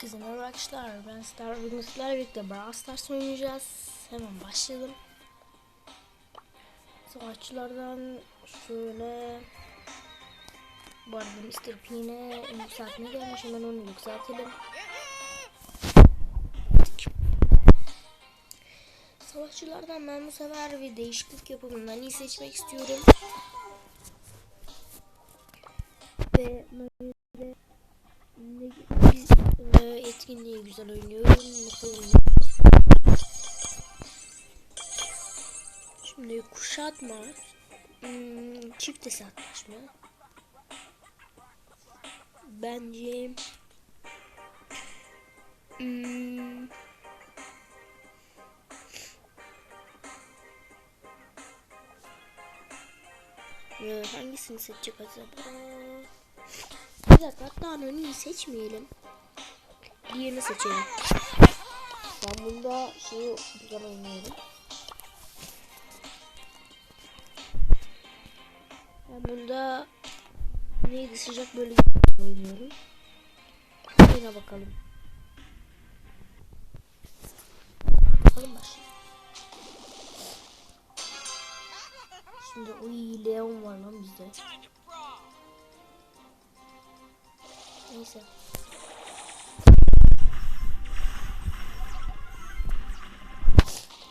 Herkese merhaba arkadaşlar. Ben Star bugün sizlerle birlikte Brawl Stars oynayacağız. Hemen başlayalım. Savaşçılardan şöyle bu arada Mr. P'ne yükseltme gelmiş. Hemen onu yükseltelim. Savaşçılardan ben bu sefer bir değişiklik yapımından iyi seçmek istiyorum. Ve böyle ne biz e, etkinliği güzel oynuyorum. Oynuyorum? Şimdi kuşatma. Hmm, çift hesaplaşma. Bence hmm, hangisini seçecek acaba? Bir dakika hatta anonimi seçmeyelim. Diğerini seçelim. Ben bunda şeyi güzel oynuyorum. Ben bunda neydi sıcak bölge oynuyorum. Yine bakalım. Bakalım başlayalım. Şimdi uy Leon var lan bizde. Neyse.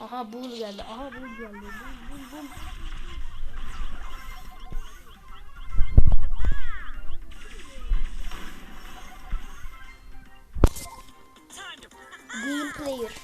Aha bul geldi. Aha bul geldi. Bul bul bul. Game player.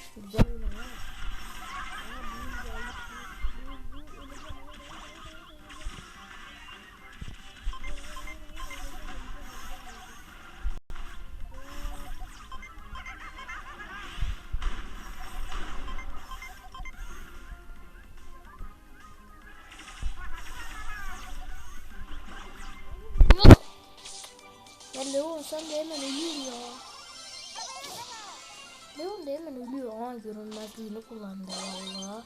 Leon sen de hemen ölüyorsun ya. Leon da hemen ölüyor. Aa görünmezliğini kullandı valla.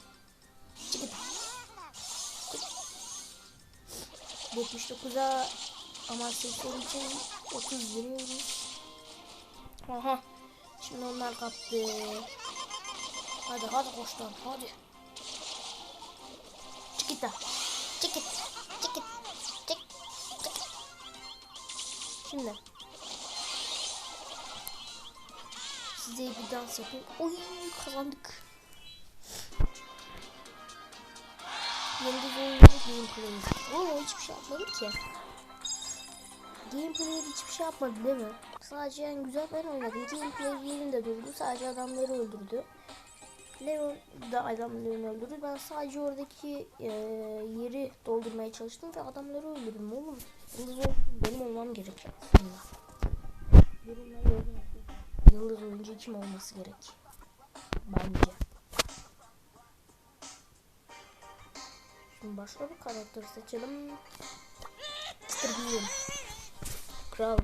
Çıkıt. 79'a ama 80 için 30 veriyoruz. Aha. Şimdi onlar kaptı. Hadi hadi koştan hadi. Çıkıt da. Çıkıt. Çıkıt. Çık. Çık. Şimdi. Size bir dans yapayım. Oy kazandık. Yıldız oyuncu gameplay. Oo hiçbir şey yapmadım ki. Gameplay hiçbir şey yapmadı değil mi? Sadece en güzel ben oynadım. Gameplay yerinde durdu. Sadece adamları öldürdü. Leon da adamlarını öldürdü. Ben sadece oradaki e, yeri doldurmaya çalıştım ve adamları öldürdüm oğlum. Yıldız benim olmam gerek aslında. Yıldız oyuncu kim olması gerek? Bence. Şimdi başka bir karakter seçelim. Bean. Kral.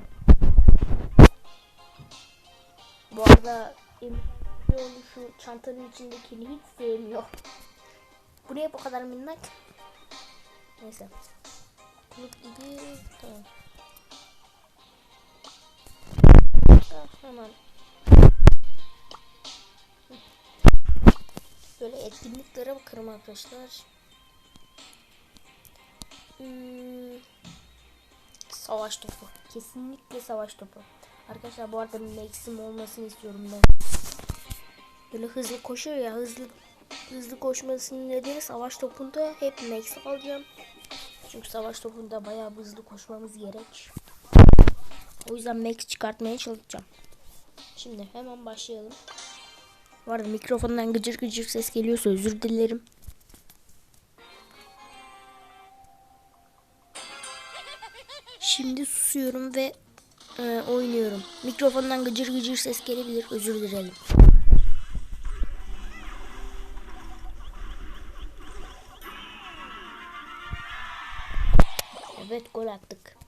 Bu arada Emin şu çantanın içindekini hiç sevmiyor. Bu niye bu kadar minnak? Neyse. Kulüp gibi tamam. Ah, hemen. Böyle etkinliklere bakarım arkadaşlar. Hmm, savaş topu. Kesinlikle savaş topu. Arkadaşlar bu arada Max'im olmasını istiyorum ben. Böyle hızlı koşuyor ya hızlı hızlı koşmasının nedeni savaş topunda hep Max alacağım. Çünkü savaş topunda bayağı hızlı koşmamız gerek. O yüzden Max çıkartmaya çalışacağım. Şimdi hemen başlayalım. Bu arada mikrofondan gıcır gıcır ses geliyorsa özür dilerim. Şimdi susuyorum ve e, oynuyorum. Mikrofondan gıcır gıcır ses gelebilir. Özür dilerim. Evet gol attık.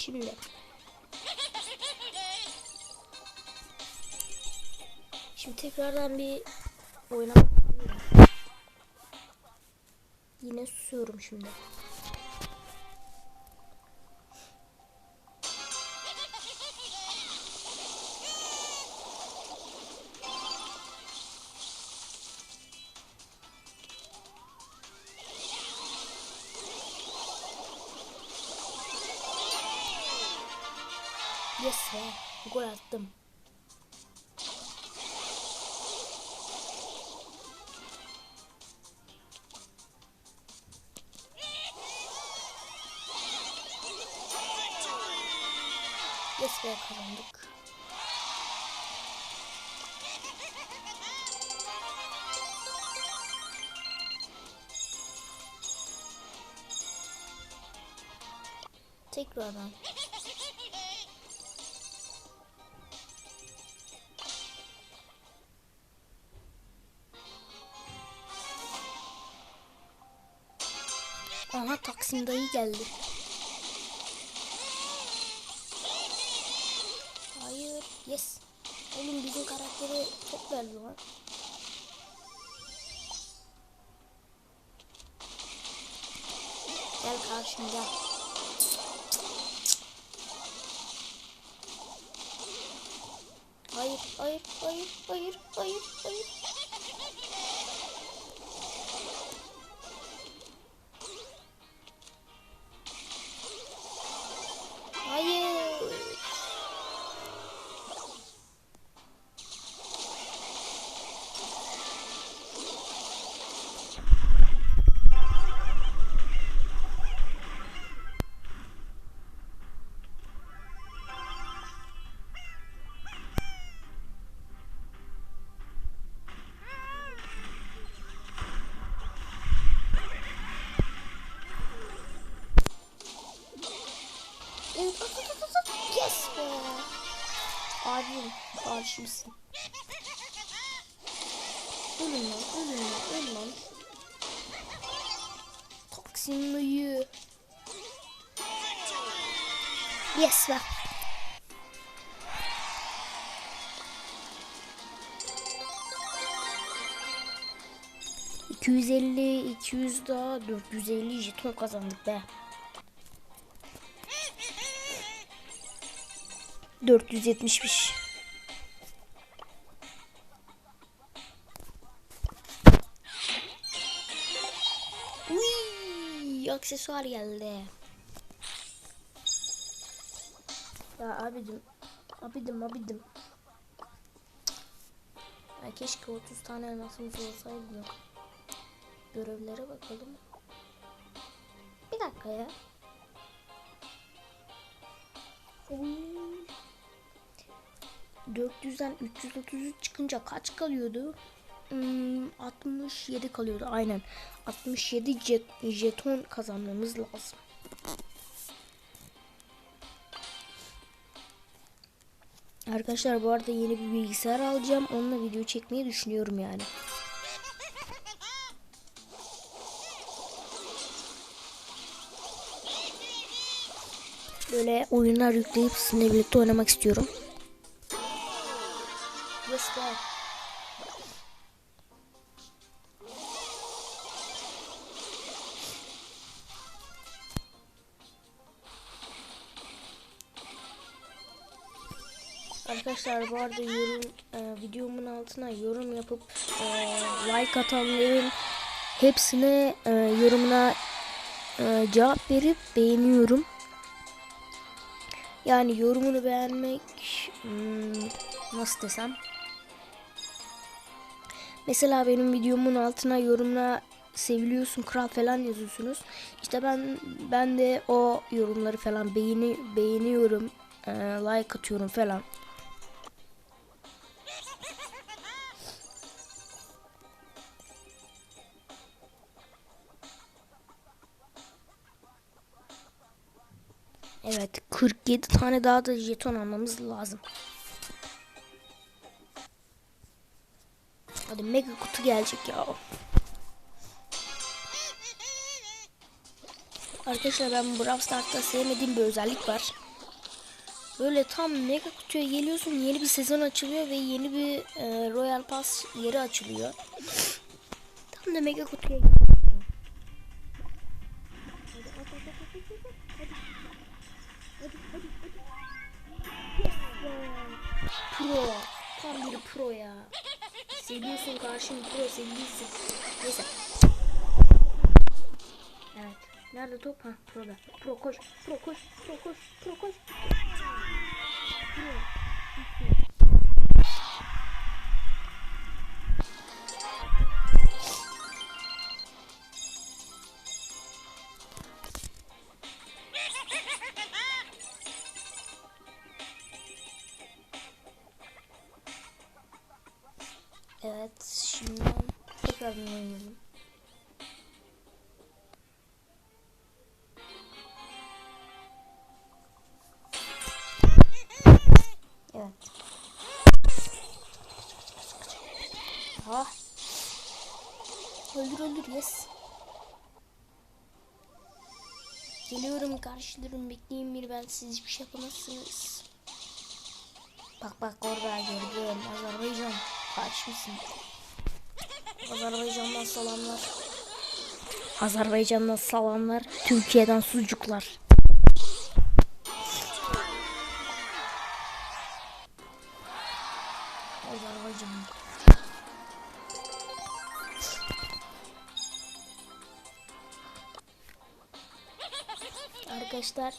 Şimdi. Şimdi tekrardan bir oynamak. Yine susuyorum şimdi. Yes be. Gol attım. Yes be kazandık. Tekrardan. Taksim dayı geldi. Hayır. Yes. Oğlum bizim karakteri çok verdi lan. Gel karşım gel. Hayır, hayır, hayır, hayır, hayır. Hayır. Abim karşımsın. Ölün lan, ölün lan, ölün lan. Taksim dayı. Yes be. ...250, 200 daha 450 jeton kazandık be. 470'miş. Uy, aksesuar geldi. Ya abidim, abidim, abidim. Ya keşke 30 tane elmasımız olsaydı. Görevlere bakalım. Bir dakika ya. Uy. 400'den 333 çıkınca kaç kalıyordu? Hmm, 67 kalıyordu aynen. 67 jet, jeton kazanmamız lazım. Arkadaşlar bu arada yeni bir bilgisayar alacağım. Onunla video çekmeyi düşünüyorum yani. Böyle oyunlar yükleyip sizinle birlikte oynamak istiyorum. Be. Arkadaşlar bu arada yorum e, videomun altına yorum yapıp e, like atanların hepsine e, yorumuna e, cevap verip beğeniyorum. Yani yorumunu beğenmek hmm, nasıl desem Mesela benim videomun altına yorumuna seviliyorsun kral falan yazıyorsunuz. İşte ben ben de o yorumları falan beğeni beğeniyorum, e, like atıyorum falan. Evet 47 tane daha da jeton almamız lazım. geldi. Mega kutu gelecek ya. Arkadaşlar ben Brawl Stars'ta sevmediğim bir özellik var. Böyle tam mega kutuya geliyorsun yeni bir sezon açılıyor ve yeni bir e, Royal Pass yeri açılıyor. Tam da mega kutuya geliyorsun. Pro. Tam bir pro ya. Seviyorsun karşın pro seviyorsun. Neyse. Evet. Nerede top? Ha proda. Pro koş. Pro koş. Pro koş. Pro koş. Pro. Ha. Öldür öldür yes. Geliyorum karşı durun bekleyin bir ben siz hiçbir şey yapamazsınız. Bak bak orada gördüm Azerbaycan kaçmışsın. Azerbaycan'dan salamlar. Azerbaycan'dan salamlar. Türkiye'den sucuklar. Azerbaycan. Arkadaşlar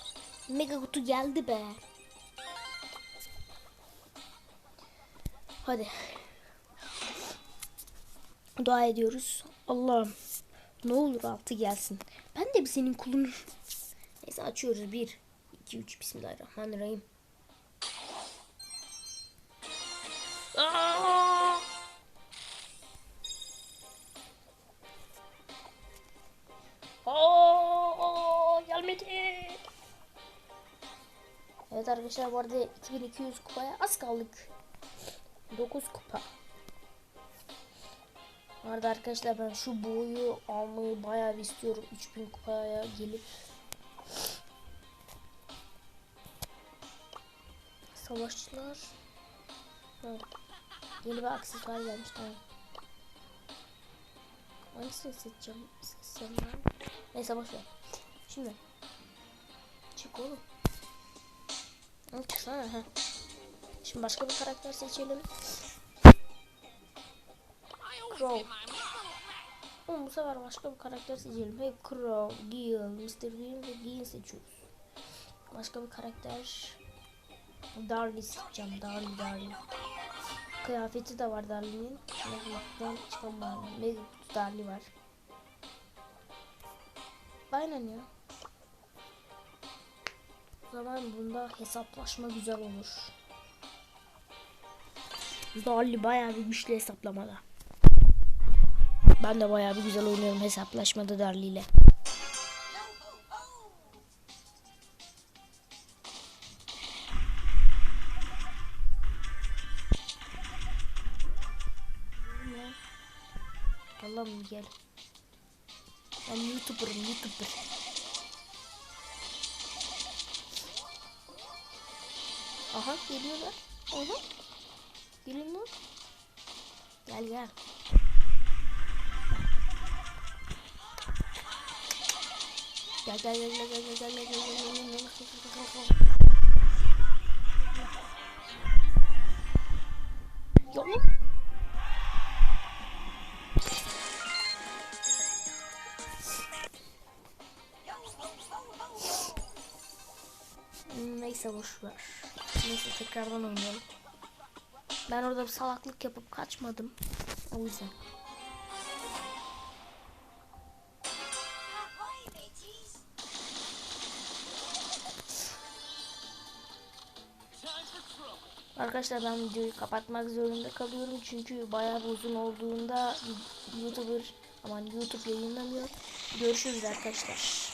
mega kutu geldi be. Hadi. Dua ediyoruz. Allah'ım ne olur altı gelsin. Ben de bir senin kulun. Neyse açıyoruz. 1, 2, 3. Bismillahirrahmanirrahim. Arkadaşlar bu arada 2200 kupaya az kaldık. 9 kupa. Bu arada arkadaşlar ben şu boyu almayı bayağı istiyorum. 3000 kupaya gelip Savaşçılar. Yeni bir aksesuar gelmiş tamam. Hangisini seçeceğim? Seçeceğim ben. Neyse boş ver. Şimdi. Çık oğlum. Çıksana. Şimdi başka bir karakter seçelim. Crow. Oğlum bu sefer başka bir karakter seçelim. Hep Crow, Gil, Mr. Green ve Gil seçiyoruz. Başka bir karakter. Darly seçeceğim. Darly, Darly. Kıyafeti de var Darly'nin. Ben. Mega kutu Darly var. Aynen ya. Zaman bunda hesaplaşma güzel olur. Darly bayağı bir güçlü hesaplamada. Ben de bayağı bir güzel oynuyorum hesaplaşmada Darly ile. Allah'ım gel. Ben YouTuber'ım YouTuber. Aha geliyorlar. Aha. Gelin lan. Gel gel. Gel gel gel gel gel gel gel gel gel gel gel gel? Hmm, Neyse boş ver. Neyse tekrardan oynayalım. Ben orada bir salaklık yapıp kaçmadım. O yüzden. Arkadaşlar ben videoyu kapatmak zorunda kalıyorum çünkü bayağı uzun olduğunda YouTuber aman YouTube yayınlamıyor. Görüşürüz arkadaşlar.